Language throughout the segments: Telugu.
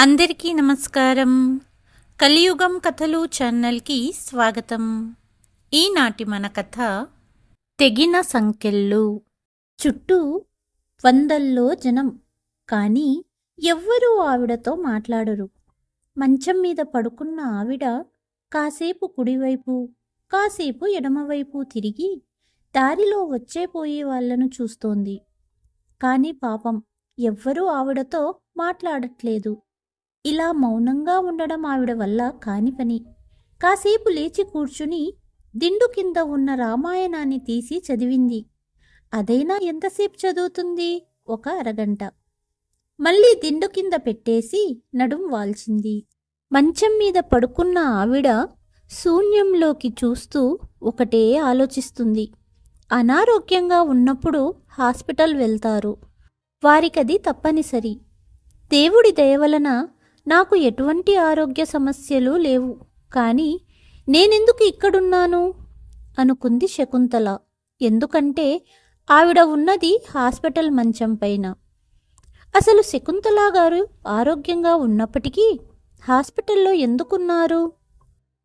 అందరికీ నమస్కారం. కలియుగం కథలు ఛానల్కి స్వాగతం. ఈనాటి మన కథ తెగిన సంఖ్యలు. చుట్టూ వందల్లో జనం. కానీ ఎవ్వరూ ఆవిడతో మాట్లాడరు. మంచం మీద పడుకున్న ఆవిడ కాసేపు కుడివైపు కాసేపు ఎడమవైపు తిరిగి దారిలో వచ్చే పోయే వాళ్ళను చూస్తోంది. కానీ పాపం ఎవ్వరూ ఆవిడతో మాట్లాడట్లేదు. ఇలా మౌనంగా ఉండడం ఆవిడ వల్ల కాని పని. కాసేపు లేచి కూర్చుని దిండు కింద ఉన్న రామాయణాన్ని తీసి చదివింది. అదైనా ఎంతసేపు చదువుతుంది? ఒక అరగంట. మళ్ళీ దిండు కింద పెట్టేసి నడుం వాల్చింది. మంచం మీద పడుకున్న ఆవిడ శూన్యంలోకి చూస్తూ ఒకటే ఆలోచిస్తుంది. అనారోగ్యంగా ఉన్నప్పుడు హాస్పిటల్ వెళ్తారు. వారికది తప్పనిసరి. దేవుడి దయవలన నాకు ఎటువంటి ఆరోగ్య సమస్యలు లేవు. కానీ నేనెందుకు ఇక్కడున్నాను? అనుకుంది శకుంతల. ఎందుకంటే ఆవిడ ఉన్నది హాస్పిటల్ మంచం పైన. అసలు శకుంతల గారు ఆరోగ్యంగా ఉన్నప్పటికీ హాస్పిటల్లో ఎందుకున్నారు?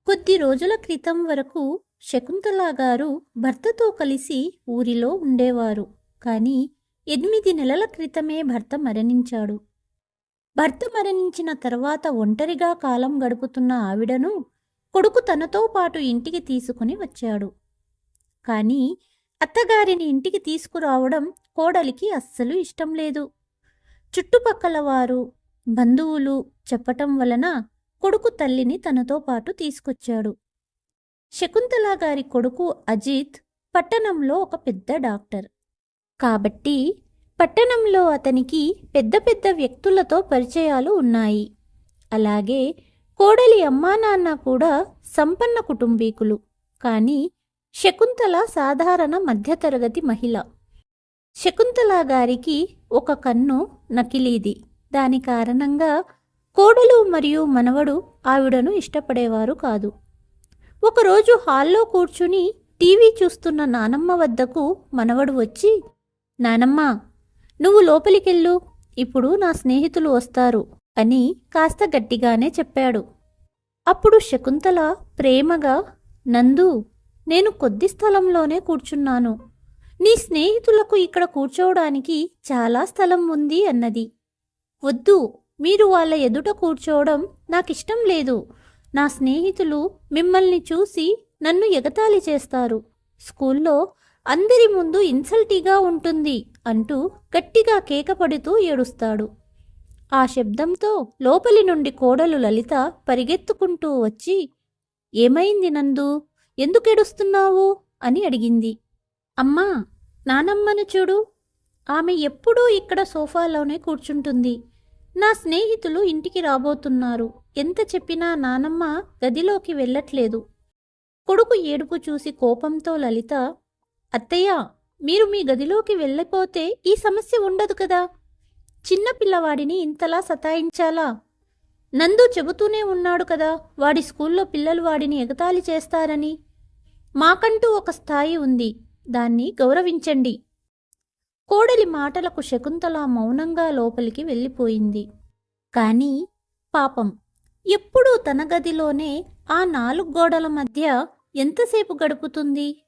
కొద్ది రోజుల క్రితం వరకు శకుంతల గారు భర్తతో కలిసి ఊరిలో ఉండేవారు. కానీ ఎనిమిది నెలల క్రితమే భర్త మరణించాడు. భర్త మరణించిన తర్వాత ఒంటరిగా కాలం గడుపుతున్న ఆవిడను కొడుకు తనతో పాటు ఇంటికి తీసుకుని వచ్చాడు. కానీ అత్తగారిని ఇంటికి తీసుకురావడం కోడలికి అస్సలు ఇష్టం లేదు. చుట్టుపక్కల వారు బంధువులు చెప్పటం వలన కొడుకు తల్లిని తనతో పాటు తీసుకొచ్చాడు. శకుంతల గారి కొడుకు అజిత్ పట్టణంలో ఒక పెద్ద డాక్టర్. కాబట్టి పట్టణంలో అతనికి పెద్ద పెద్ద వ్యక్తులతో పరిచయాలు ఉన్నాయి. అలాగే కోడలి అమ్మా నాన్న కూడా సంపన్న కుటుంబీకులు. కానీ శకుంతల సాధారణ మధ్యతరగతి మహిళ. శకుంతల గారికి ఒక కన్ను నకిలీది. దాని కారణంగా కోడలు మరియు మనవడు ఆవిడను ఇష్టపడేవారు కాదు. ఒకరోజు హాల్లో కూర్చుని టీవీ చూస్తున్న నానమ్మ వద్దకు మనవడు వచ్చి నానమ్మ నువ్వు లోపలికెళ్ళు ఇప్పుడు నా స్నేహితులు వస్తారు అని కాస్త గట్టిగానే చెప్పాడు. అప్పుడు శకుంతల ప్రేమగా నందు నేను కొద్ది స్థలంలోనే కూర్చున్నాను. నీ స్నేహితులకు ఇక్కడ కూర్చోవడానికి చాలా స్థలం ఉంది అన్నది. వద్దు మీరు వాళ్ళ ఎదుట కూర్చోవడం నాకిష్టం లేదు. నా స్నేహితులు మిమ్మల్ని చూసి నన్ను ఎగతాళి చేస్తారు. స్కూల్లో అందరి ముందు ఇన్సల్టీగా ఉంటుంది అంటూ గట్టిగా కేకపడుతూ ఏడుస్తాడు. ఆ శబ్దంతో లోపలి నుండి కోడలు లలిత పరిగెత్తుకుంటూ వచ్చి ఏమైంది నందు? ఎందుకెడుస్తున్నావు అని అడిగింది. అమ్మా నానమ్మను చూడు. ఆమె ఎప్పుడూ ఇక్కడ సోఫాలోనే కూర్చుంటుంది. నా స్నేహితులు ఇంటికి రాబోతున్నారు. ఎంత చెప్పినా నానమ్మ గదిలోకి వెళ్ళట్లేదు. కొడుకు ఏడుపు చూసి కోపంతో లలిత అత్తయ్య మీరు మీ గదిలోకి వెళ్ళిపోతే ఈ సమస్య ఉండదు కదా. చిన్న పిల్లవాడిని ఇంతలా సతాయించాలా? నందు చెబుతూనే ఉన్నాడు కదా వాడి స్కూల్లో పిల్లలు వాడిని ఎగతాళి చేస్తారని. మాకంటూ ఒక స్థాయి ఉంది దాన్ని గౌరవించండి. కోడలి మాటలకు శకుంతల మౌనంగా లోపలికి వెళ్ళిపోయింది. కానీ పాపం ఎప్పుడూ తన గదిలోనే ఆ నాలుగు గోడల మధ్య ఎంతసేపు గడుపుతుంది?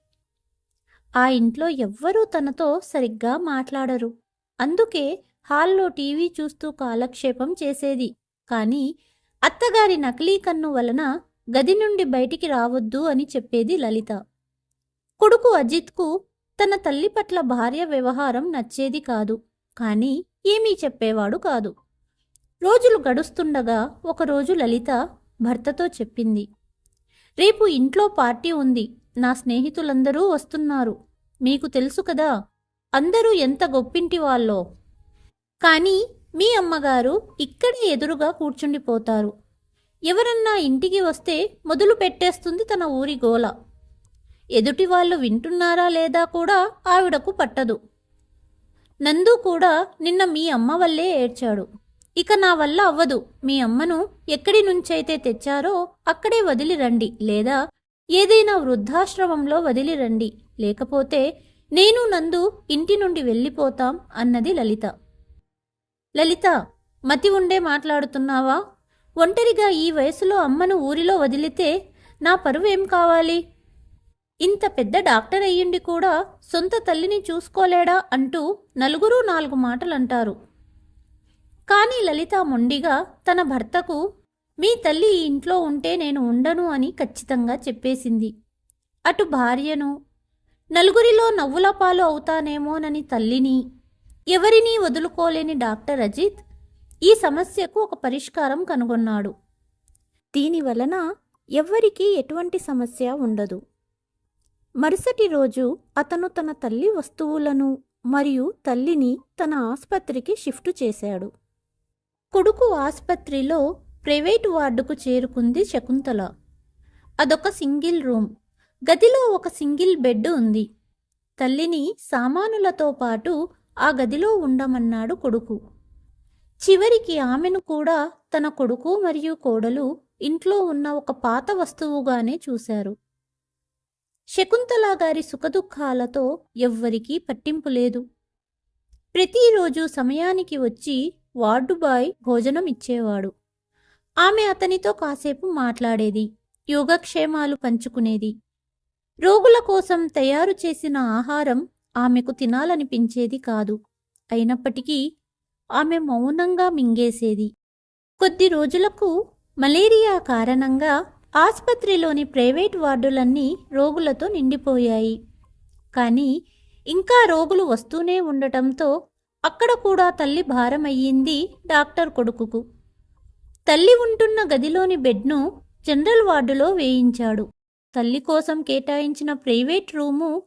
ఆ ఇంట్లో ఎవ్వరూ తనతో సరిగ్గా మాట్లాడరు. అందుకే హాల్లో టీవీ చూస్తూ కాలక్షేపం చేసేది. కానీ అత్తగారి నకిలీ కన్ను వలన గది నుండి బయటికి రావద్దు అని చెప్పేది లలిత. కొడుకు అజిత్కు తన తల్లి పట్ల భార్య వ్యవహారం నచ్చేది కాదు. కానీ ఏమీ చెప్పేవాడు కాదు. రోజులు గడుస్తుండగా ఒకరోజు లలిత భర్తతో చెప్పింది. రేపు ఇంట్లో పార్టీ ఉంది. నా స్నేహితులందరూ వస్తున్నారు. మీకు తెలుసు కదా అందరూ ఎంత గొప్పింటి వాళ్ళో. కానీ మీ అమ్మగారు ఇక్కడే ఎదురుగా కూర్చుండిపోతారు. ఎవరన్నా ఇంటికి వస్తే మొదలు పెట్టేస్తుంది తన ఊరి గోల. ఎదుటి వాళ్ళు వింటున్నారా లేదా కూడా ఆవిడకు పట్టదు. నందు కూడా నిన్న మీ అమ్మ వల్లే ఏడ్చాడు. ఇక నా వల్ల అవ్వదు. మీ అమ్మను ఎక్కడి నుంచైతే తెచ్చారో అక్కడే వదిలి రండి లేదా ఏదైనా వృద్ధాశ్రమంలో వదిలి రండి లేకపోతే నేను నందు ఇంటి నుండి వెళ్ళిపోతాం అన్నది లలిత. లలిత మతి ఉండే మాట్లాడుతున్నావా? ఒంటరిగా ఈ వయసులో అమ్మను ఊరిలో వదిలితే నా పరువు ఏం కావాలి? ఇంత పెద్ద డాక్టర్ అయ్యుండి కూడా సొంత తల్లిని చూసుకోలేడా అంటూ నలుగురు నాలుగు మాటలు అంటారు కానీ లలిత మొండిగా తన భర్తకు మీ తల్లి ఇంట్లో ఉంటే నేను ఉండను అని ఖచ్చితంగా చెప్పేసింది. అటు భార్యను నలుగురిలో నవ్వుల పాలు అవుతానేమోనని తల్లిని ఎవరినీ వదులుకోలేని డాక్టర్ అజిత్ ఈ సమస్యకు ఒక పరిష్కారం కనుగొన్నాడు. దీని వలన ఎవ్వరికీ ఎటువంటి సమస్య ఉండదు. మరుసటి రోజు అతను తన తల్లి వస్తువులను మరియు తల్లిని తన ఆసుపత్రికి షిఫ్ట్ చేశాడు. కొడుకు ఆసుపత్రిలో ప్రైవేటు వార్డుకు చేరుకుంది శకుంతల. అదొక సింగిల్ రూమ్. గదిలో ఒక సింగిల్ బెడ్ ఉంది. తల్లిని సామానులతో పాటు ఆ గదిలో ఉండమన్నాడు కొడుకు. చివరికి ఆమెను కూడా తన కొడుకు మరియు కోడలు ఇంట్లో ఉన్న ఒక పాత వస్తువుగానే చూశారు. శకుంతల గారి సుఖదుఖాలతో ఎవ్వరికీ పట్టింపు లేదు. ప్రతిరోజు సమయానికి వచ్చి వార్డు బాయ్ భోజనం ఇచ్చేవాడు. ఆమె అతనితో కాసేపు మాట్లాడేది యోగక్షేమాలు పంచుకునేది. రోగుల కోసం తయారు చేసిన ఆహారం ఆమెకు తినాలనిపించేది కాదు. అయినప్పటికీ ఆమె మౌనంగా మింగేసేది. కొద్ది రోజులకు మలేరియా కారణంగా ఆసుపత్రిలోని ప్రైవేట్ వార్డులన్నీ రోగులతో నిండిపోయాయి. కానీ ఇంకా రోగులు వస్తూనే ఉండటంతో అక్కడ కూడా తల్లి భారమయ్యింది డాక్టర్ కొడుకుకు. తల్లి ఉంటున్న గదిలోని బెడ్ను జనరల్ వార్డులో వేయించాడు. తల్లి కోసం కేటాయించిన ప్రైవేట్ రూము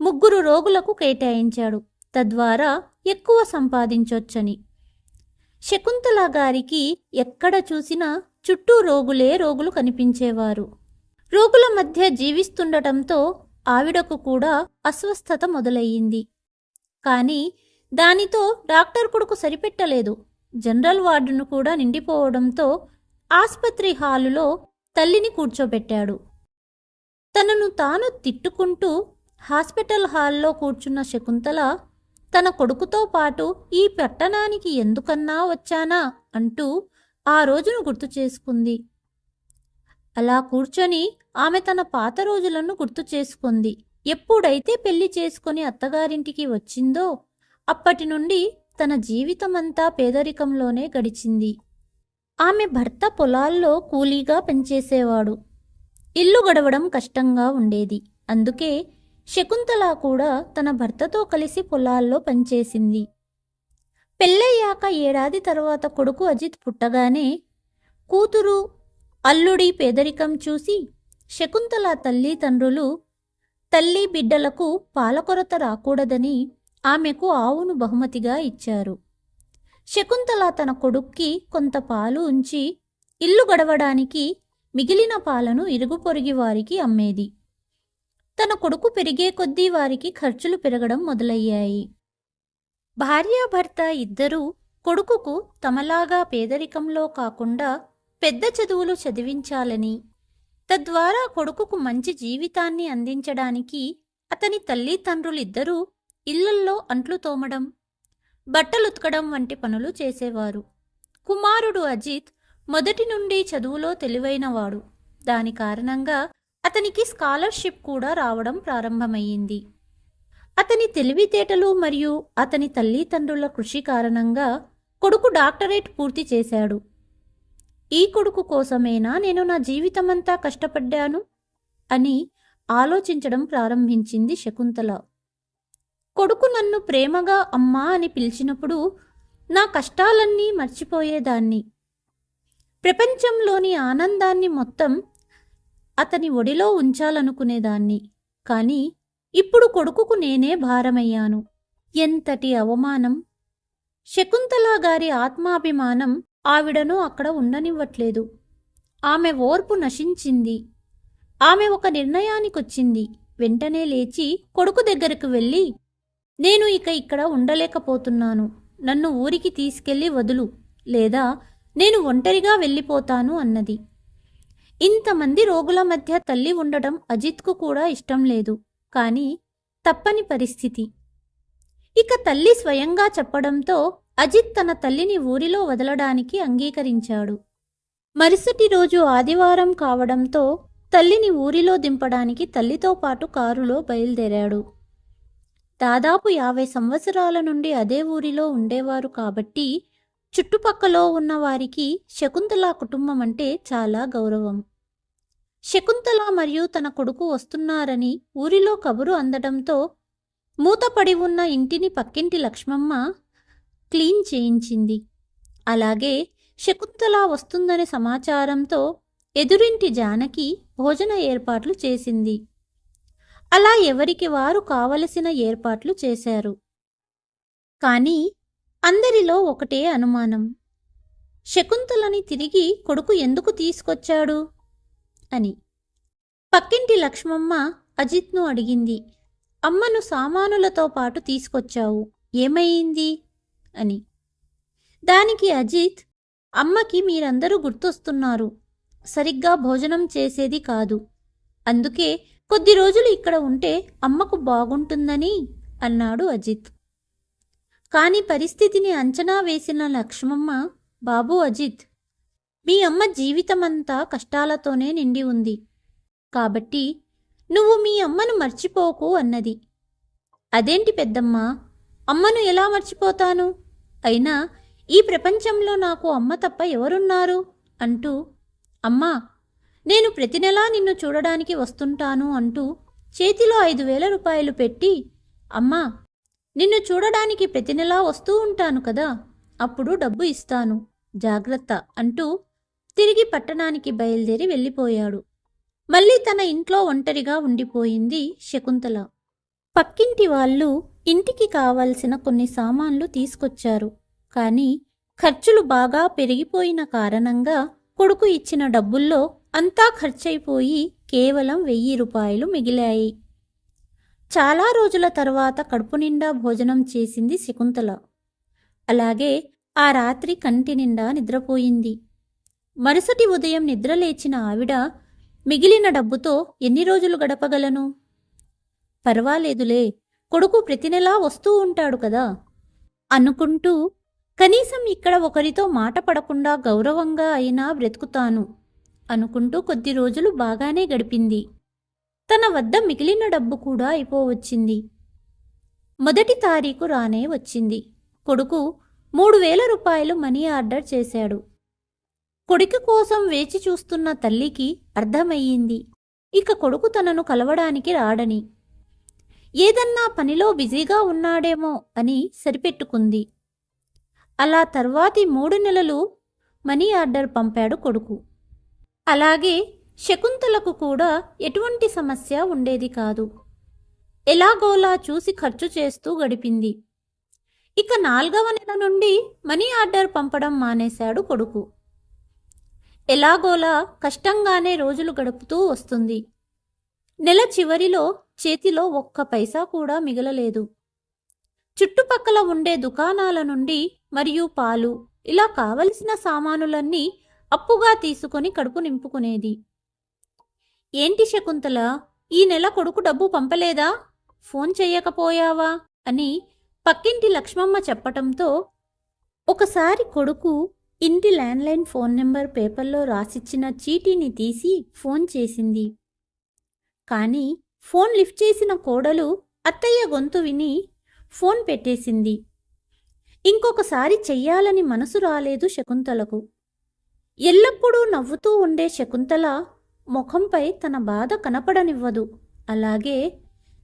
ముగ్గురు రోగులకు కేటాయించాడు. తద్వారా ఎక్కువ సంపాదించొచ్చని. శకుంతల గారికి ఎక్కడ చూసినా చుట్టూ రోగులే రోగులు కనిపించేవారు. రోగుల మధ్య జీవిస్తుండటంతో ఆవిడకు కూడా అస్వస్థత మొదలయ్యింది. కానీ దానితో డాక్టర్ కొడుకు సరిపెట్టలేదు. జనరల్ వార్డును కూడా నిండిపోవడంతో ఆసుపత్రి హాలులో తల్లిని కూర్చోబెట్టాడు. తనను తాను తిట్టుకుంటూ హాస్పిటల్ హాల్లో కూర్చున్న శకుంతల తన కొడుకుతో పాటు ఈ పట్టణానికి ఎందుకన్నా వచ్చానా అంటూ ఆ రోజును గుర్తు చేసుకుంది. అలా కూర్చొని ఆమె తన పాత రోజులను గుర్తు చేసుకుంది. ఎప్పుడైతే పెళ్ళి చేసుకుని అత్తగారింటికి వచ్చిందో అప్పటి నుండి తన జీవితమంతా పేదరికంలోనే గడిచింది. ఆమె భర్త పొలాల్లో కూలీగా పనిచేసేవాడు ఇల్లు గడవడం కష్టంగా ఉండేది. అందుకే శకుంతల కూడా తన భర్తతో కలిసి పొలాల్లో పనిచేసింది. పెళ్ళయ్యాక ఏడాది తర్వాత కొడుకు అజిత్ పుట్టగానే కూతురు అల్లుడి పేదరికం చూసి శకుంతల తల్లి తండ్రులు తల్లి బిడ్డలకు పాలకొరత రాకూడదని ఆమెకు ఆవును బహుమతిగా ఇచ్చారు. శకుంతల తన కొడుక్కి కొంత పాలు ఉంచి ఇల్లు గడవడానికి మిగిలిన పాలను ఇరుగు పొరుగి వారికి అమ్మేది. తన కొడుకు పెరిగే కొద్దీ వారికి ఖర్చులు పెరగడం మొదలయ్యాయి. భార్యాభర్త ఇద్దరూ కొడుకుకు తమలాగా పేదరికంలో కాకుండా పెద్ద చదువులు చదివించాలని తద్వారా కొడుకుకు మంచి జీవితాన్ని అందించడానికి అతని తల్లిదండ్రులిద్దరూ ఇళ్ళల్లో అంట్లు తోమడం బట్టలుతకడం వంటి పనులు చేసేవారు. కుమారుడు అజిత్ మొదటి నుండి చదువులో తెలివైనవాడు. దాని కారణంగా అతనికి స్కాలర్షిప్ కూడా రావడం ప్రారంభమయ్యింది. అతని తెలివితేటలు మరియు అతని తల్లిదండ్రుల కృషి కారణంగా కొడుకు డాక్టరేట్ పూర్తి చేశాడు. ఈ కొడుకు కోసమేనా నేను నా జీవితమంతా కష్టపడ్డాను? అని ఆలోచించడం ప్రారంభించింది శకుంతల. కొడుకు నన్ను ప్రేమగా అమ్మా అని పిలిచినప్పుడు నా కష్టాలన్నీ మర్చిపోయేదాన్ని. ప్రపంచంలోని ఆనందాన్ని మొత్తం అతని ఒడిలో ఉంచాలనుకునేదాన్ని. కానీ ఇప్పుడు కొడుకుకు నేనే భారమయ్యాను. ఎంతటి అవమానం! శకుంతల గారి ఆత్మాభిమానం ఆవిడను అక్కడ ఉండనివ్వట్లేదు. ఆమె ఓర్పు నశించింది. ఆమె ఒక నిర్ణయానికొచ్చింది. వెంటనే లేచి కొడుకు దగ్గరకు వెళ్ళి నేను ఇక ఇక్కడ ఉండలేకపోతున్నాను. నన్ను ఊరికి తీసుకెళ్ళి వదులు. లేదా నేను ఒంటరిగా వెళ్ళిపోతాను అన్నది. ఇంతమంది రోగుల మధ్య తల్లి ఉండటం అజిత్కు కూడా ఇష్టం లేదు. కానీ తప్పని పరిస్థితి. ఇక తల్లి స్వయంగా చెప్పడంతో అజిత్ తన తల్లిని ఊరిలో వదలడానికి అంగీకరించాడు. మరుసటి రోజు ఆదివారం కావడంతో తల్లిని ఊరిలో దింపడానికి తల్లితో పాటు కారులో బయలుదేరాడు. దాదాపు యాభై సంవత్సరాల నుండి అదే ఊరిలో ఉండేవారు కాబట్టి చుట్టుపక్కలో ఉన్న వారికి శకుంతల కుటుంబం అంటే చాలా గౌరవం. శకుంతల మరియు తన కొడుకు వస్తున్నారని ఊరిలో కబురు అందడంతో మూతపడి ఉన్న ఇంటిని పక్కింటి లక్ష్మమ్మ క్లీన్ చేయించింది. అలాగే శకుంతల వస్తుందనే సమాచారంతో ఎదురింటి జానకి భోజన ఏర్పాట్లు చేసింది. అలా ఎవరికి వారు కావలసిన ఏర్పాట్లు చేశారు. కానీ అందరిలో ఒకటే అనుమానం. శకుంతలని తిరిగి కొడుకు ఎందుకు తీసుకొచ్చాడు? అని. పక్కింటి లక్ష్మమ్మ అజిత్ను అడిగింది. అమ్మను సామానులతో పాటు తీసుకొచ్చావు. ఏమయ్యింది అని. దానికి అజిత్ అమ్మకి మీరందరూ గుర్తొస్తున్నారు. సరిగ్గా భోజనం చేసేది కాదు. అందుకే కొద్ది రోజులు ఇక్కడ ఉంటే అమ్మకు బాగుంటుందని అన్నాడు అజిత్. కాని పరిస్థితిని అంచనా వేసిన లక్ష్మమ్మ బాబు అజిత్ మీ అమ్మ జీవితమంతా కష్టాలతోనే నిండి ఉంది. కాబట్టి నువ్వు మీ అమ్మను మర్చిపోకు అన్నది. అదేంటి పెద్దమ్మ అమ్మను ఎలా మర్చిపోతాను? అయినా ఈ ప్రపంచంలో నాకు అమ్మ తప్ప ఎవరున్నారు? అంటూ అమ్మా నేను ప్రతి నెలా నిన్ను చూడడానికి వస్తుంటాను అంటూ చేతిలో ఐదు వేల రూపాయలు పెట్టి అమ్మా నిన్ను చూడడానికి ప్రతి నెలా వస్తూ ఉంటాను కదా అప్పుడు డబ్బు ఇస్తాను జాగ్రత్త అంటూ తిరిగి పట్టణానికి బయలుదేరి వెళ్ళిపోయాడు. మళ్ళీ తన ఇంట్లో ఒంటరిగా ఉండిపోయింది శకుంతల. పక్కింటి వాళ్ళు ఇంటికి కావలసిన కొన్ని సామాన్లు తీసుకొచ్చారు. కానీ ఖర్చులు బాగా పెరిగిపోయిన కారణంగా కొడుకు ఇచ్చిన డబ్బుల్లో అంతా ఖర్చయిపోయి కేవలం వెయ్యి రూపాయలు మిగిలాయి. చాలా రోజుల తర్వాత కడుపు నిండా భోజనం చేసింది శకుంతల. అలాగే ఆ రాత్రి కంటి నిండా నిద్రపోయింది. మరుసటి ఉదయం నిద్రలేచిన ఆవిడ మిగిలిన డబ్బుతో ఎన్ని రోజులు గడపగలను? పర్వాలేదులే కొడుకు ప్రతి నెలా వస్తూ ఉంటాడు కదా? అనుకుంటూ కనీసం ఇక్కడ ఒకరితో మాట పడకుండా గౌరవంగా అయినా బ్రతుకుతాను. అనుకుంటూ కొద్ది రోజులు బాగానే గడిపింది. తన వద్ద మిగిలిన డబ్బు కూడా అయిపోవచ్చింది. మొదటి తారీఖు రానే వచ్చింది. కొడుకు మూడు వేల రూపాయలు మనీ ఆర్డర్ చేశాడు. కొడుకు కోసం వేచి చూస్తున్న తల్లికి అర్థమయ్యింది. ఇక కొడుకు తనను కలవడానికి రాడని. ఏదన్నా పనిలో బిజీగా ఉన్నాడేమో అని సరిపెట్టుకుంది. అలా తర్వాతి మూడు నెలలు మనీ ఆర్డర్ పంపాడు కొడుకు. అలాగే శకుంతలకు కూడా ఎటువంటి సమస్య ఉండేది కాదు. ఎలాగోలా చూసి ఖర్చు చేస్తూ గడిపింది. ఇక నాలుగవ నెల నుండి మనీ ఆర్డర్ పంపడం మానేశాడు కొడుకు. ఎలాగోలా కష్టంగానే రోజులు గడుపుతూ వస్తుంది. నెల చివరిలో చేతిలో ఒక్క పైసా కూడా మిగలలేదు. చుట్టుపక్కల ఉండే దుకాణాల నుండి మరియు పాలు ఇలా కావలసిన సామానులన్నీ అప్పుగా తీసుకొని కడుపు నింపుకునేది. ఏంటి శకుంతల ఈ నెల కొడుకు డబ్బు పంపలేదా? ఫోన్ చెయ్యకపోయావా? అని పక్కింటి లక్ష్మమ్మ చెప్పటంతో ఒకసారి కొడుకు ఇంటి ల్యాండ్లైన్ ఫోన్ నెంబర్ పేపర్లో రాసిచ్చిన చీటీని తీసి ఫోన్ చేసింది. కానీ ఫోన్ లిఫ్ట్ చేసిన కోడలు అత్తయ్య గొంతు విని ఫోన్ పెట్టేసింది. ఇంకొకసారి చెయ్యాలని మనసు రాలేదు శకుంతలకు. ఎల్లప్పుడూ నవ్వుతూ ఉండే శకుంతల ముఖంపై తన బాధ కనపడనివ్వదు. అలాగే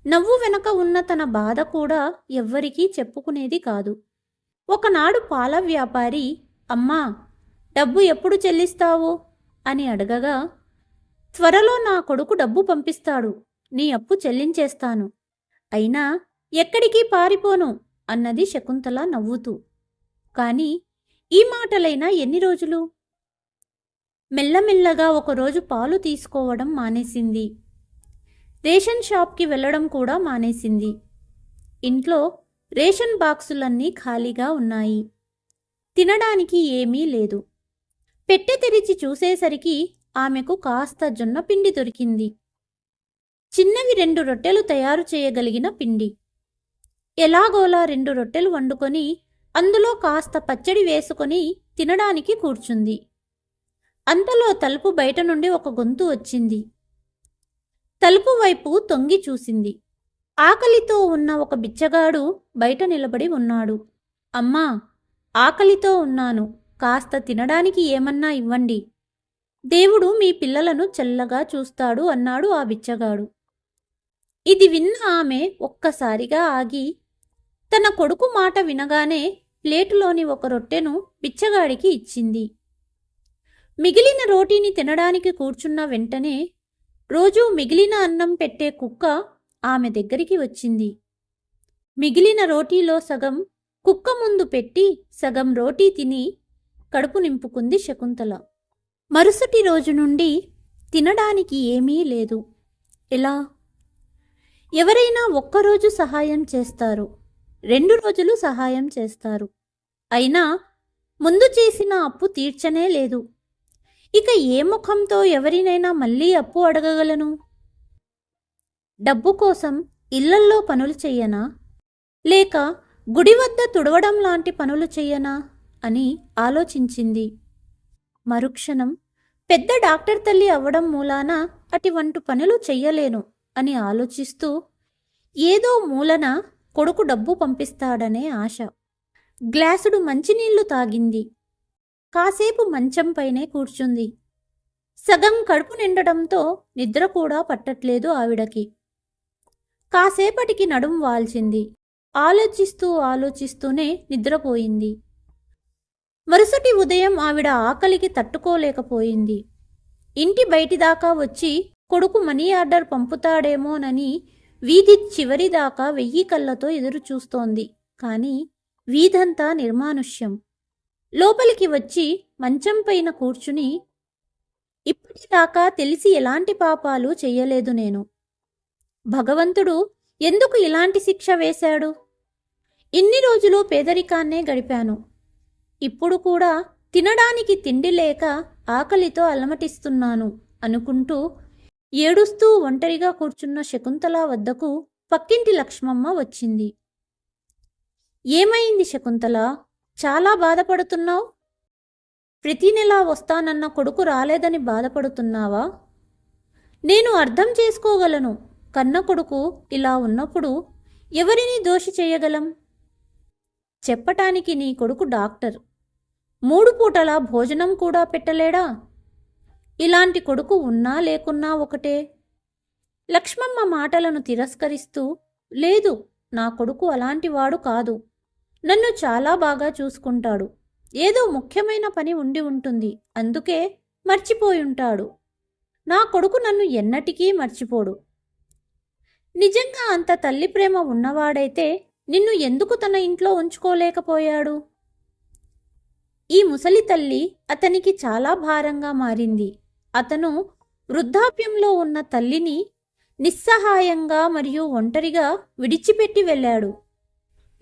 నవ్వు వెనక ఉన్న తన బాధ కూడా ఎవ్వరికీ చెప్పుకునేది కాదు. ఒకనాడు పాల వ్యాపారి అమ్మా డబ్బు ఎప్పుడు చెల్లిస్తావు? అని అడగగా త్వరలో నా కొడుకు డబ్బు పంపిస్తాడు. నీ అప్పు చెల్లించేస్తాను. అయినా ఎక్కడికి పారిపోను? అన్నది శకుంతల నవ్వుతూ. కాని ఈ మాటలైనా ఎన్ని రోజులు? మెల్లమెల్లగా ఒకరోజు పాలు తీసుకోవడం మానేసింది. రేషన్ షాప్కి వెళ్ళడం కూడా మానేసింది. ఇంట్లో రేషన్ బాక్సులన్నీ ఖాళీగా ఉన్నాయి. తినడానికి ఏమీ లేదు. పెట్టె తెరిచి చూసేసరికి ఆమెకు కాస్త జొన్న పిండి దొరికింది. చిన్నవి రెండు రొట్టెలు తయారు చేయగలిగిన పిండి. ఎలాగోలా రెండు రొట్టెలు వండుకొని అందులో కాస్త పచ్చడి వేసుకొని తినడానికి కూర్చుంది. అంతలో తలుపు బయట నుండి ఒక గొంతు వచ్చింది. తలుపు వైపు తొంగి చూసింది. ఆకలితో ఉన్న ఒక బిచ్చగాడు బయట నిలబడి ఉన్నాడు. అమ్మా ఆకలితో ఉన్నాను. కాస్త తినడానికి ఏమన్నా ఇవ్వండి. దేవుడు మీ పిల్లలను చల్లగా చూస్తాడు అన్నాడు ఆ బిచ్చగాడు. ఇది విన్న ఆమె ఒక్కసారిగా ఆగి తన కొడుకు మాట వినగానే ప్లేటులోని ఒక రొట్టెను బిచ్చగాడికి ఇచ్చింది. మిగిలిన రోటీని తినడానికి కూర్చున్న వెంటనే రోజూ మిగిలిన అన్నం పెట్టే కుక్క ఆమె దగ్గరికి వచ్చింది. మిగిలిన రోటీలో సగం కుక్క ముందు పెట్టి సగం రోటీ తిని కడుపు నింపుకుంది శకుంతల. మరుసటి రోజు నుండి తినడానికి ఏమీ లేదు. ఎలా? ఎవరైనా ఒక్కరోజు సహాయం చేస్తారు. రెండు రోజులు సహాయం చేస్తారు. అయినా ముందు చేసిన అప్పు తీర్చనే లేదు. ఇక ఏ ముఖంతో ఎవరినైనా మళ్ళీ అప్పు అడగగలను? డబ్బు కోసం ఇళ్ళల్లో పనులు చెయ్యనా? లేక గుడి వద్ద తుడవడం లాంటి పనులు చెయ్యనా? అని ఆలోచించింది. మరుక్షణం పెద్ద డాక్టర్ తల్లి అవ్వడం మూలాన అటువంటి పనులు చెయ్యలేను అని ఆలోచిస్తూ ఏదో మూలన కొడుకు డబ్బు పంపిస్తాడనే ఆశ. గ్లాసుడు మంచినీళ్ళు తాగింది. కాసేపు మంచంపైనే కూర్చుంది. సగం కడుపు నిండడంతో నిద్ర కూడా పట్టట్లేదు ఆవిడకి. కాసేపటికి నడుం వాల్చింది. ఆలోచిస్తూ ఆలోచిస్తూనే నిద్రపోయింది. మరుసటి ఉదయం ఆవిడ ఆకలికి తట్టుకోలేకపోయింది. ఇంటి బయటిదాకా వచ్చి కొడుకు మనీ ఆర్డర్ పంపుతాడేమోనని వీధి చివరిదాకా వెయ్యి కళ్ళతో ఎదురు చూస్తోంది వీధంతా నిర్మానుష్యం. లోపలికి వచ్చి మంచం పైన కూర్చుని ఇప్పటిదాకా తెలిసి ఎలాంటి పాపాలు చెయ్యలేదు నేను. భగవంతుడు ఎందుకు ఇలాంటి శిక్ష వేశాడు? ఇన్ని రోజులు పేదరికాన్నే గడిపాను. ఇప్పుడు కూడా తినడానికి తిండి లేక ఆకలితో అలమటిస్తున్నాను అనుకుంటూ ఏడుస్తూ ఒంటరిగా కూర్చున్న శకుంతల వద్దకు పక్కింటి లక్ష్మమ్మ వచ్చింది. ఏమైంది శకుంతల? చాలా బాధపడుతున్నావు? ప్రతి నెలా వస్తానన్న కొడుకు రాలేదని బాధపడుతున్నావా? నేను అర్థం చేసుకోగలను. కన్న కొడుకు ఇలా ఉన్నప్పుడు ఎవరిని దోషి చేయగలం? చెప్పటానికి నీ కొడుకు డాక్టర్. మూడు పూటల భోజనం కూడా పెట్టలేడా? ఇలాంటి కొడుకు ఉన్నా లేకున్నా ఒకటే. లక్ష్మమ్మ మాటలను తిరస్కరిస్తూ లేదు నా కొడుకు అలాంటివాడు కాదు. నన్ను చాలా బాగా చూసుకుంటాడు. ఏదో ముఖ్యమైన పని ఉండి ఉంటుంది. అందుకే మర్చిపోయుంటాడు నా కొడుకు నన్ను ఎన్నటికీ మర్చిపోడు. నిజంగా అంత తల్లి ప్రేమ ఉన్నవాడైతే నిన్ను ఎందుకు తన ఇంట్లో ఉంచుకోలేకపోయాడు? ఈ ముసలి తల్లి అతనికి చాలా భారంగా మారింది. అతను వృద్ధాప్యంలో ఉన్న తల్లిని నిస్సహాయంగా మరియు ఒంటరిగా విడిచిపెట్టి వెళ్ళాడు.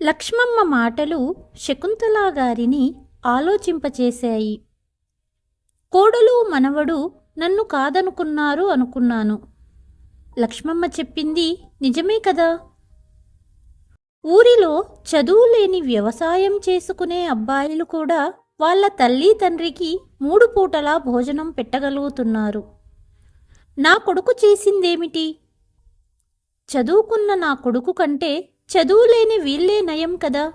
లక్ష్మమ్మ మాటలు శకుంతలా గారిని ఆలోచింపచేశాయి. కోడలు మనవడు నన్ను కాదనుకున్నారు అనుకున్నాను. లక్ష్మమ్మ చెప్పింది నిజమే కదా? ఊరిలో చదువు లేని వ్యవసాయం చేసుకునే అబ్బాయిలు కూడా వాళ్ళ తల్లి తండ్రికి మూడు పూటలా భోజనం పెట్టగలుగుతున్నారు. నా కొడుకు చేసిందేమిటి? చదువుకున్న నా కొడుకు కంటే చదువులేని వీళ్ళే నయం కదా?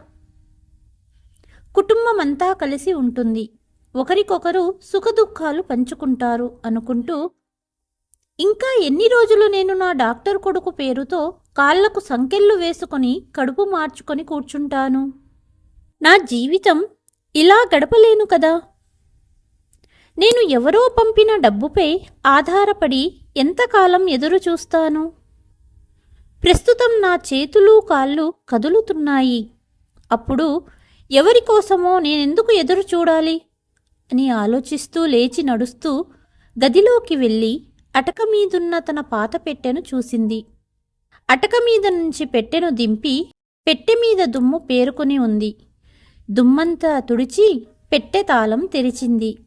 కుటుంబమంతా కలిసి ఉంటుంది. ఒకరికొకరు సుఖదుఖాలు పంచుకుంటారు అనుకుంటూ ఇంకా ఎన్ని రోజులు నేను నా డాక్టర్ కొడుకు పేరుతో కాళ్ళకు సంకెళ్ళు వేసుకొని కడుపు మార్చుకొని కూర్చుంటాను? నా జీవితం ఇలా గడపలేను కదా? నేను ఎవరో పంపిన డబ్బుపై ఆధారపడి ఎంతకాలం ఎదురు చూస్తాను ప్రస్తుతం నా చేతులు కాళ్ళు కదులుతున్నాయి. అప్పుడు ఎవరి కోసమో నేనెందుకు ఎదురు చూడాలి? అని ఆలోచిస్తూ లేచి నడుస్తూ గదిలోకి వెళ్ళి అటక మీదున్న తన పాత పెట్టెను చూసింది. అటక మీద నుంచి పెట్టెను దింపి పెట్టె మీద దుమ్ము పేరుకుని ఉంది. దుమ్మంతా తుడిచి పెట్టె తాళం తెరిచింది.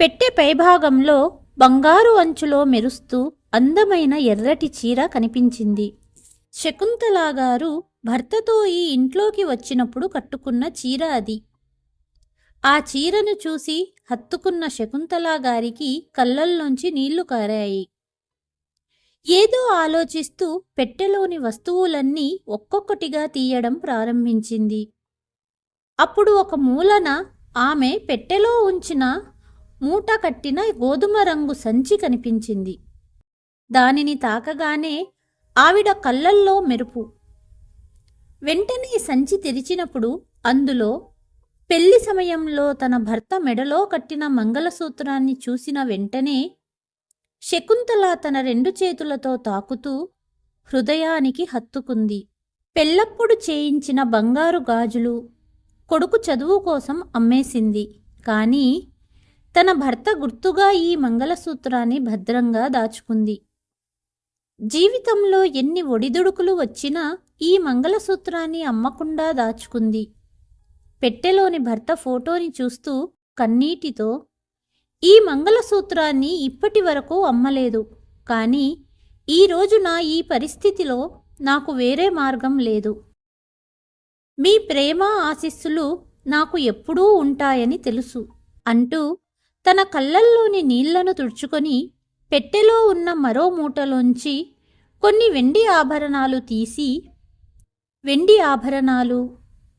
పెట్టె పైభాగంలో బంగారు అంచులో మెరుస్తూ అందమైన ఎర్రటి చీర కనిపించింది. శకుంతలా గారు భర్తతో ఈ ఇంట్లోకి వచ్చినప్పుడు కట్టుకున్న చీర అది. ఆ చీరను చూసి హత్తుకున్న శకుంతలా గారికి కళ్ళల్లోంచి నీళ్ళు కారాయి. ఏదో ఆలోచిస్తూ పెట్టెలోని వస్తువులన్నీ ఒక్కొక్కటిగా తీయడం ప్రారంభించింది. అప్పుడు ఒక మూలన ఆమె పెట్టెలో ఉంచిన మూట కట్టిన గోధుమ రంగు సంచి కనిపించింది. దానిని తాకగానే ఆవిడ కళ్ళల్లో మెరుపు. వెంటనే సంచి తెరిచినప్పుడు అందులో పెళ్ళి సమయంలో తన భర్త మెడలో కట్టిన మంగళసూత్రాన్ని చూసిన వెంటనే శకుంతల తన రెండు చేతులతో తాకుతూ హృదయానికి హత్తుకుంది. పెళ్ళప్పుడు చేయించిన బంగారు గాజులు కొడుకు చదువు కోసం అమ్మేసింది. కానీ తన భర్త గుర్తుగా ఈ మంగళసూత్రాన్ని భద్రంగా దాచుకుంది. జీవితంలో ఎన్ని ఒడిదుడుకులు వచ్చినా ఈ మంగళసూత్రాన్ని అమ్మకుండా దాచుకుంది. పెట్టెలోని భర్త ఫోటోని చూస్తూ కన్నీటితో ఈ మంగళసూత్రాన్ని ఇప్పటి వరకు అమ్మలేదు కానీ ఈ రోజున ఈ పరిస్థితిలో నాకు వేరే మార్గం లేదు. మీ ప్రేమ ఆశీస్సులు నాకు ఎప్పుడూ ఉంటాయని తెలుసు అంటూ తన కళ్ళల్లోని నీళ్ళను తుడుచుకొని పెట్టెలో ఉన్న మరో మూటలోంచి కొన్ని వెండి ఆభరణాలు తీసి వెండి ఆభరణాలు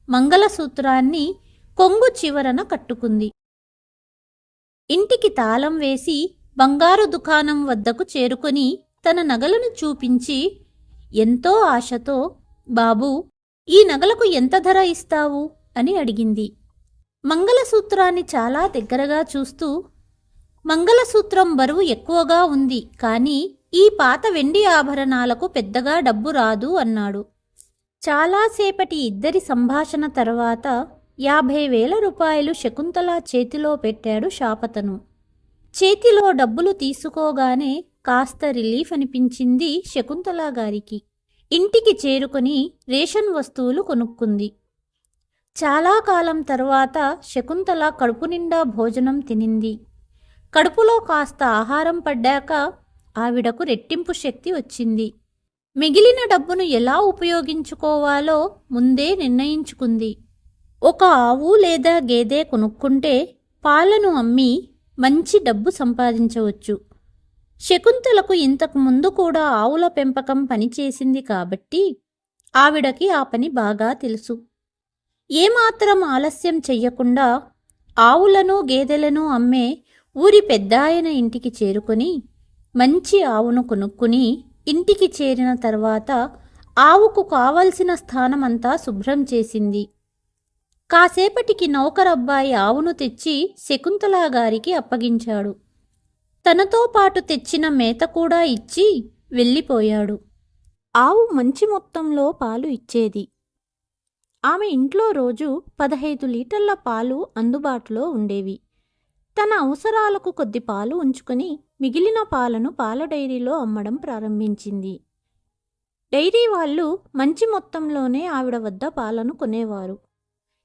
మంగళసూత్రాన్ని కొంగు చివరన కట్టుకుంది. ఇంటికి తాళం వేసి బంగారు దుకాణం వద్దకు చేరుకొని తన నగలను చూపించి ఎంతో ఆశతో బాబూ ఈ నగలకు ఎంత ధర ఇస్తావు? అని అడిగింది. మంగళసూత్రాన్ని చాలా దగ్గరగా చూస్తూ మంగళసూత్రం బరువు ఎక్కువగా ఉంది కానీ ఈ పాత వెండి ఆభరణాలకు పెద్దగా డబ్బు రాదు అన్నాడు. చాలాసేపటి ఇద్దరి సంభాషణ తర్వాత యాభై వేల రూపాయలు శకుంతల చేతిలో పెట్టాడు శాపతను. చేతిలో డబ్బులు తీసుకోగానే కాస్త రిలీఫ్ అనిపించింది శకుంతల గారికి. ఇంటికి చేరుకొని రేషన్ వస్తువులు కొనుక్కుంది. చాలా కాలం తరువాత శకుంతల కడుపు నిండా భోజనం తినింది. కడుపులో కాస్త ఆహారం పడ్డాక ఆవిడకు రెట్టింపు శక్తి వచ్చింది. మిగిలిన డబ్బును ఎలా ఉపయోగించుకోవాలో ముందే నిర్ణయించుకుంది. ఒక ఆవు లేదా గేదె కొనుక్కుంటే పాలను అమ్మి మంచి డబ్బు సంపాదించవచ్చు. శకుంతలకు ఇంతకు ముందు కూడా ఆవుల పెంపకం పనిచేసింది కాబట్టి ఆవిడకి ఆ పని బాగా తెలుసు. ఏమాత్రం ఆలస్యం చెయ్యకుండా ఆవులను గేదెలను అమ్మే ఊరి పెద్దాయన ఇంటికి చేరుకొని మంచి ఆవును కొనుక్కుని ఇంటికి చేరిన తర్వాత ఆవుకు కావలసిన స్థానమంతా శుభ్రం చేసింది. కాసేపటికి నౌకరబ్బాయి ఆవును తెచ్చి శకుంతలా గారికి అప్పగించాడు. తనతో పాటు తెచ్చిన మేత కూడా ఇచ్చి వెళ్ళిపోయాడు. ఆవు మంచి మొత్తంలో పాలు ఇచ్చేది. ఆమె ఇంట్లో రోజు పదహైదు లీటర్ల పాలు అందుబాటులో ఉండేవి. తన అవసరాలకు కొద్ది పాలు ఉంచుకొని మిగిలిన పాలను పాల డైరీలో అమ్మడం ప్రారంభించింది. డైరీ వాళ్ళు మంచి మొత్తంలోనే ఆవిడ వద్ద పాలను కొనేవారు.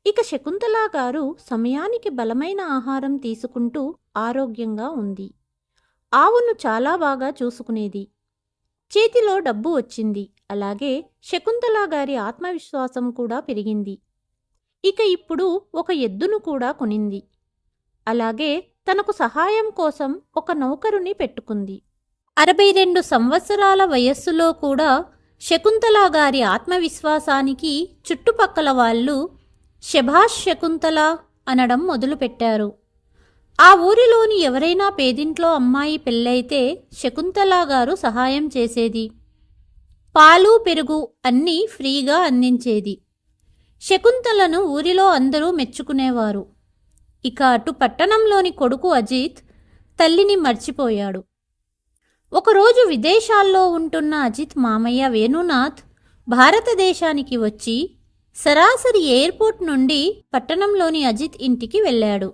ఇక శకుంతలా గారు సమయానికి బలమైన ఆహారం తీసుకుంటూ ఆరోగ్యంగా ఉంది. ఆవును చాలా బాగా చూసుకునేది. చేతిలో డబ్బు వచ్చింది. అలాగే శకుంతలా గారి ఆత్మవిశ్వాసం కూడా పెరిగింది. ఇక ఇప్పుడు ఒక ఎద్దును కూడా కొనింది. అలాగే తనకు సహాయం కోసం ఒక నౌకరుని పెట్టుకుంది. అరవై రెండు సంవత్సరాల వయస్సులో కూడా శకుంతలా గారి ఆత్మవిశ్వాసానికి చుట్టుపక్కల వాళ్ళు శభాష్ శకుంతల అనడం మొదలుపెట్టారు. ఆ ఊరిలోని ఎవరైనా పేదింట్లో అమ్మాయి పెళ్ళైతే శకుంతలా గారు సహాయం చేసేది. పాలు పెరుగు అన్నీ ఫ్రీగా అందించేది. శకుంతలను ఊరిలో అందరూ మెచ్చుకునేవారు. ఇక అటు పట్టణంలోని కొడుకు అజిత్ తల్లిని మర్చిపోయాడు. ఒకరోజు విదేశాల్లో ఉంటున్న అజిత్ మామయ్య వేణునాథ్ భారతదేశానికి వచ్చి సరాసరి ఎయిర్పోర్ట్ నుండి పట్టణంలోని అజిత్ ఇంటికి వెళ్ళాడు.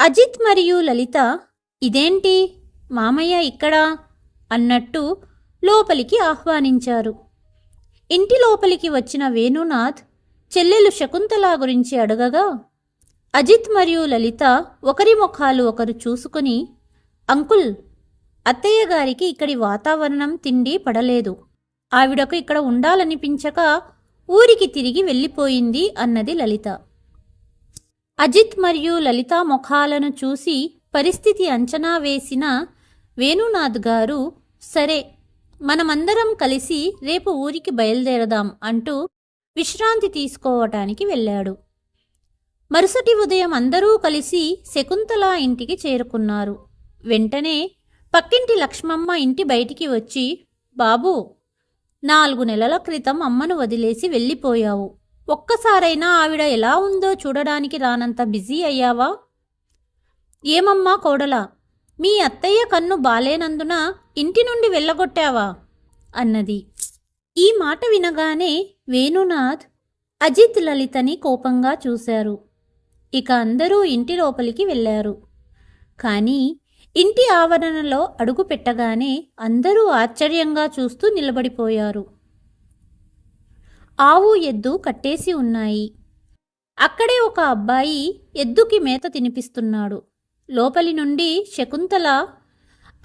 అజిత్ మరియు లలిత ఇదేంటి? మామయ్య ఇక్కడా అన్నట్టు లోపలికి ఆహ్వానించారు. ఇంటి లోపలికి వచ్చిన వేణునాథ్ చెల్లెలు శకుంతల గురించి అడగగా అజిత్ మరియు లలిత ఒకరి ముఖాలు ఒకరు చూసుకుని అంకుల్ అత్తయ్య గారికి ఇక్కడి వాతావరణం తిండి పడలేదు. ఆవిడకు ఇక్కడ ఉండాలనిపించక ఊరికి తిరిగి వెళ్ళిపోయింది అన్నది లలిత. అజిత్ మరియు లలిత ముఖాలను చూసి పరిస్థితి అంచనా వేసిన వేణునాథ్ గారు సరే మనమందరం కలిసి రేపు ఊరికి బయలుదేరదాం అంటూ విశ్రాంతి తీసుకోవటానికి వెళ్ళాడు. మరుసటి ఉదయం అందరూ కలిసి శకుంతల ఇంటికి చేరుకున్నారు. వెంటనే పక్కింటి లక్ష్మమ్మ ఇంటి బయటికి వచ్చి బాబూ నాలుగు నెలల క్రితం అమ్మను వదిలేసి వెళ్ళిపోయావు. ఒక్కసారైనా ఆవిడ ఎలా ఉందో చూడడానికి రానంత బిజీ అయ్యావా? ఏమమ్మా కోడలా మీ అత్తయ్య కన్ను బాలేనందున ఇంటి నుండి వెళ్ళగొట్టావా? అన్నది. ఈ మాట వినగానే వేణునాథ్ అజిత్ లలితని కోపంగా చూశారు. ఇక అందరూ ఇంటి లోపలికి వెళ్ళారు. కానీ ఇంటి ఆవరణలో అడుగు పెట్టగానే అందరూ ఆశ్చర్యంగా చూస్తూ నిలబడిపోయారు. ఆవు ఎద్దు కట్టేసి ఉన్నాయి. అక్కడే ఒక అబ్బాయి ఎద్దుకి మేత తినిపిస్తున్నాడు. లోపలి నుండి శకుంతల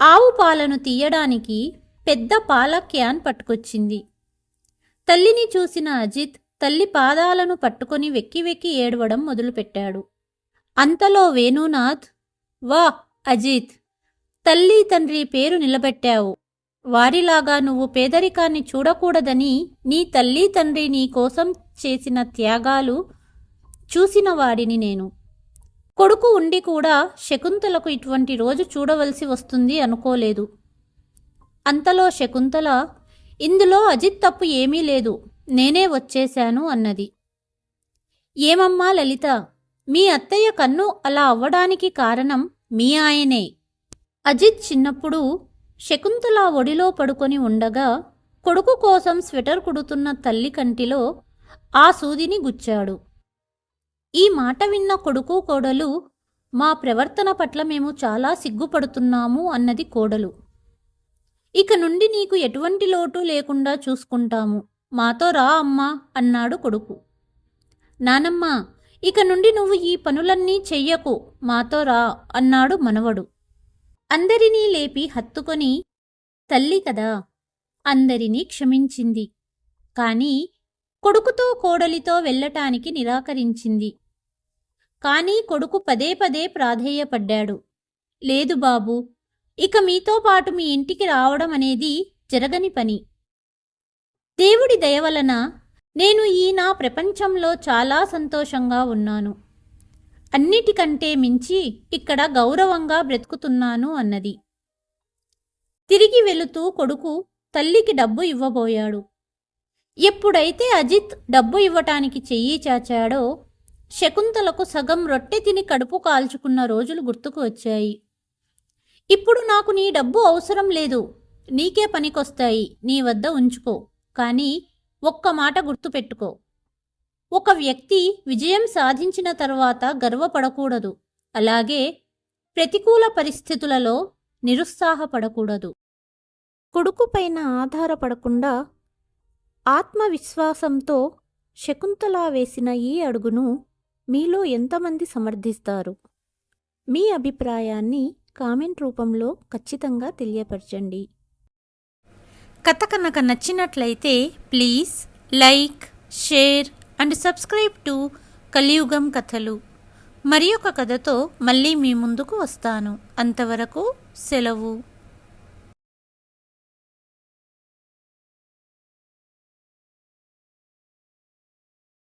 ఆవు పాలను తీయడానికి పెద్ద పాల క్యాన్ పట్టుకొచ్చింది. తల్లిని చూసిన అజిత్ తల్లి పాదాలను పట్టుకొని వెక్కి వెక్కి ఏడవడం మొదలుపెట్టాడు. అంతలో వేణునాథ్ వా అజిత్ తల్లి తండ్రి పేరు నిలబెట్టావు. వారిలాగా నువ్వు పేదరికాన్ని చూడకూడదని నీ తల్లి తండ్రి నీ కోసం చేసిన త్యాగాలు చూసిన వాడిని నేను. కొడుకు ఉండి కూడా శకుంతలకు ఇటువంటి రోజు చూడవలసి వస్తుంది అనుకోలేదు. అంతలో శకుంతల ఇందులో అజిత్ తప్పు ఏమీ లేదు. నేనే వచ్చేశాను అన్నది. ఏమమ్మా లలిత మీ అత్తయ్య కన్ను అలా అవ్వడానికి కారణం మీ ఆయనే. అజిత్ చిన్నప్పుడు శకుంతల ఒడిలో పడుకొని ఉండగా కొడుకు కోసం స్వెటర్ కుడుతున్న తల్లి కంటిలో ఆ సూదిని గుచ్చాడు. ఈ మాట విన్న కొడుకు కోడలు మా ప్రవర్తన పట్ల మేము చాలా సిగ్గుపడుతున్నాము అన్నది కోడలు. ఇక నుండి నీకు ఎటువంటి లోటు లేకుండా చూసుకుంటాము. మాతో రా అమ్మా అన్నాడు కొడుకు. నానమ్మ ఇక నుండి నువ్వు ఈ పనులన్నీ చెయ్యకు మాతో రా అన్నాడు మనవడు. అందరినీ లేపి హత్తుకొని తల్లి కదా అందరినీ క్షమించింది. కాని కొడుకుతో కోడలితో వెళ్ళటానికి నిరాకరించింది. కానీ కొడుకు పదే పదే ప్రాధేయపడ్డాడు. లేదు బాబు ఇక మీతో పాటు మీ ఇంటికి రావడం అనేది జరగని పని. దేవుడి దయ వలన నేను ఈ నా ప్రపంచంలో చాలా సంతోషంగా ఉన్నాను. అన్నిటికంటే మించి ఇక్కడ గౌరవంగా బ్రతుకుతున్నాను అన్నది. తిరిగి వెళుతూ కొడుకు తల్లికి డబ్బు ఇవ్వబోయాడు. ఎప్పుడైతే అజిత్ డబ్బు ఇవ్వటానికి చెయ్యి చాచాడో శకుంతలకు సగం రొట్టె తిని కడుపు కాల్చుకున్న రోజులు గుర్తుకు వచ్చాయి. ఇప్పుడు నాకు నీ డబ్బు అవసరం లేదు. నీకే పనికొస్తాయి. నీ వద్ద ఉంచుకో. కానీ ఒక్క మాట గుర్తుపెట్టుకో. ఒక వ్యక్తి విజయం సాధించిన తర్వాత గర్వపడకూడదు. అలాగే ప్రతికూల పరిస్థితులలో నిరుత్సాహపడకూడదు. కొడుకుపైన ఆధారపడకుండా ఆత్మవిశ్వాసంతో శకుంతలా వేసిన ఈ అడుగును మీలో ఎంతమంది సమర్థిస్తారు? మీ అభిప్రాయాన్ని కామెంట్ రూపంలో ఖచ్చితంగా తెలియపరచండి. కథ కనుక నచ్చినట్లయితే please like share and subscribe to Kaliyugam కథలు. మరి ఒక కథతో మళ్ళీ మీ ముందుకు వస్తాను. అంతవరకు సెలవు.